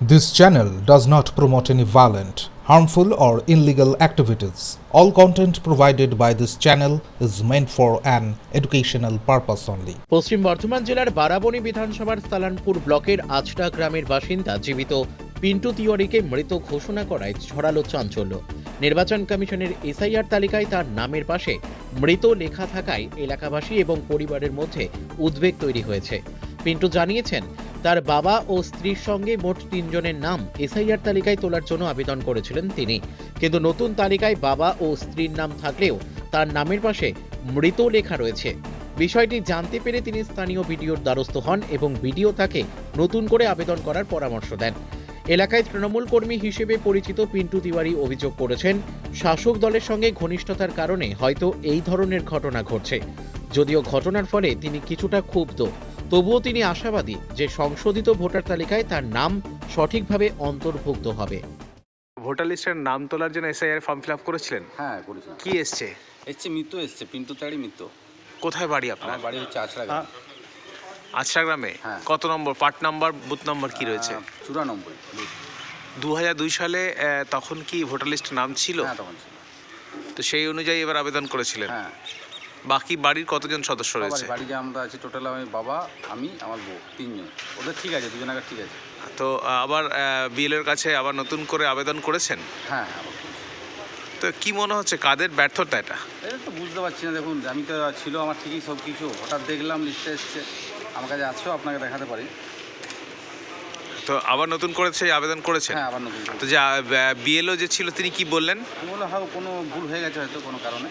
This channel does not promote any violent, harmful, or illegal activities. All content provided by this channel is meant for an educational purpose only. পশ্চিম বর্ধমান জেলার বারাবণী বিধানসভার সালানপুর ব্লকের আচটা গ্রামের বাসিন্দা জীবিত পিন্টু তিওয়ারিকে মৃত ঘোষণা করায় ছড়ালো চাঞ্চল্য নির্বাচন কমিশনের এসআইআর তালিকায় তার নামের পাশে মৃত লেখা থাকায় এলাকাবাসী এবং পরিবারের মধ্যে উদ্বেগ তৈরি হয়েছে পিন্টু জানিয়েছেন তার বাবা ও স্ত্রীর সঙ্গে মোট তিনজনের নাম এসআইআর তালিকায় তোলার জন্য আবেদন করেছিলেন তিনি। কিন্তু নতুন তালিকায় বাবা ও স্ত্রীর নাম থাকলেও তার নামের পাশে মৃত লেখা রয়েছে। বিষয়টি জানতে পেরে তিনি স্থানীয় বিডিওর দ্বারস্থ হন এবং বিডিও তাকে নতুন করে আবেদন করার পরামর্শ দেন। এলাকায় তৃণমূল কর্মী হিসেবে পরিচিত পিন্টু তিওয়ারি অভিযোগ করেছেন, শাসক দলের সঙ্গে ঘনিষ্ঠতার কারণে হয়তো এই ধরনের ঘটনা ঘটছে। যদিও ঘটনার ফলে তিনি কিছুটা ক্ষুব্ধ। তবুও তিনি আশাবাদী যে সংশোধিত ভোটার তালিকায় তার নাম সঠিকভাবে অন্তর্ভুক্ত হবে। ভোটার লিস্টের নাম তোলার জন্য এসআইআর ফর্ম ফিল আপ করেছিলেন? হ্যাঁ করেছি কি এসছে? এসছে মিত্র এসছে পিন্টু তাড়ি মিত্র কোথায় বাড়ি আপনার? আমার বাড়ি হচ্ছে আছড়া গ্রাম। গ্রামে? হ্যাঁ। কত number? Part number booth number কি রয়েছে? চুরানব্বই। দু হাজার দুই সালে আহ, তখন কি ভোটার লিস্টে নাম ছিল? হ্যাঁ তখন ছিল। তো সেই অনুযায়ী এবার আবেদন করেছিলেন? হ্যাঁ। বাকি বাড়ির কতজন সদস্য রয়েছে? বাড়ি যে আমরা আছি টোটাল আমি বাবা আমি আমার বউ তিনজন। ওদের ঠিক আছে দুজন আগে ঠিক আছে। তো আবার বিএলের কাছে আবার নতুন করে আবেদন করেছেন? হ্যাঁ করেছি। তো কি মনে হচ্ছে কাদের ব্যর্থতা এটা? এটা তো বুঝতে পারছি না দেখুন আমি তো ছিল আমার ঠিকই সব কিছু। হঠাৎ দেখলাম লিস্টে এসছে। আমার কাছে আছেও আপনাকে দেখাতে পারি। তো আবার নতুন করে সেই আবেদন করেছে হ্যাঁ আবার নতুন তো যে বিএলও যে ছিল তিনি কি বললেন? আমি বললাম হ্যাঁ কোনো ভুল হয়ে গেছে হয়তো কোনো কারণে।